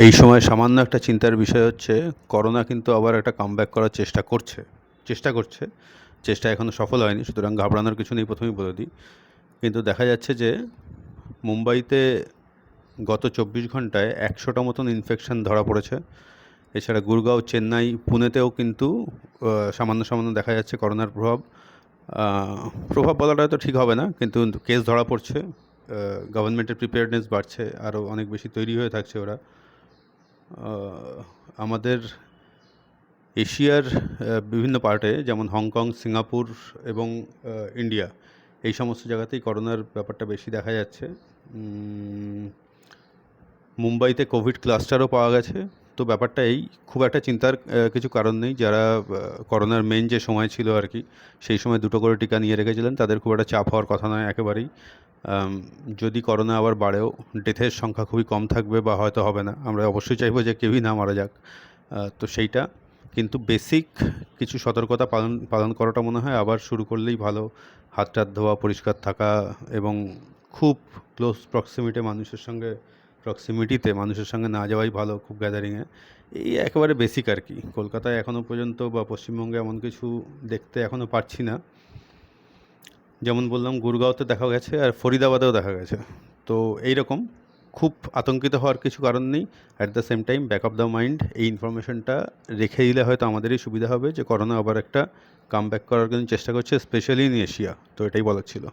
এই সময় সামান্য একটা চিন্তার বিষয় হচ্ছে, করোনা কিন্তু আবার একটা কামব্যাক করার চেষ্টা করছে চেষ্টা করছে, চেষ্টা এখনও সফল হয়নি, সুতরাং ঘাবড়ানোর কিছু নেই প্রথমেই বলে দিই। কিন্তু দেখা যাচ্ছে যে, মুম্বাইতে গত চব্বিশ ঘন্টায় একশোটা মতন ইনফেকশন ধরা পড়েছে। এছাড়া গুরগাঁও, চেন্নাই, পুনেতেও কিন্তু সামান্য সামান্য দেখা যাচ্ছে করোনার প্রভাব। প্রভাব বলাটা তো ঠিক হবে না, কিন্তু কেস ধরা পড়ছে গভর্নমেন্টের প্রিপেয়ারনেস বাড়ছে আরও অনেক বেশি তৈরি হয়ে থাকছে ওরা। আমাদের এশিয়ার বিভিন্ন পার্টে যেমন হংকং, সিঙ্গাপুর এবং ইন্ডিয়া, এই সমস্ত জায়গাতেই করোনার ব্যাপারটা বেশি দেখা যাচ্ছে। মুম্বাইতে কোভিড ক্লাস্টারও পাওয়া গেছে। তো ব্যাপারটা এই খুব একটা চিন্তার কিছু কারণ নেই। যারা করোনার মেন যে সময় ছিল আর কি, সেই সময় দুটো করে টিকা নিয়ে রেখেছিলেন, তাদের খুব একটা চাপ হওয়ার কথা নয় একেবারেই। যদি করোনা আবার বাড়েও ডেথের সংখ্যা খুবই কম থাকবে বা হয়তো হবে না, আমরা অবশ্যই চাইব যে কেউই না মারা যাক। তো সেইটা। কিন্তু বেসিক কিছু সতর্কতা পালন পালন করাটা মনে হয় আবার শুরু করলেই ভালো। হাত টাত ধোয়া, পরিষ্কার থাকা এবং খুব ক্লোজ প্রক্সিমিটি মানুষের সঙ্গে প্রক্সিমিটিতে মানুষের সঙ্গে না যাওয়াই ভালো খুব গ্যাদারিংয়ে এই একেবারে বেসিক আর কি। কলকাতায় এখনও পর্যন্ত বা পশ্চিমবঙ্গে এমন কিছু দেখতে এখনও পাচ্ছি না। যেমন বললাম, গুরগাঁওতে দেখা গেছে আর ফরিদাবাদেও দেখা গেছে। তো এই রকম খুব আতঙ্কিত হওয়ার কিছু কারণ নেই। At the same time back of the mind এই ইনফরমেশনটা রেখে দিলে হয়তো আমাদেরই সুবিধা হবে যে করোনা আবার একটা কাম ব্যাক করার জন্য চেষ্টা করছে স্পেশালি ইন এশিয়া তো এটাই বলার ছিল।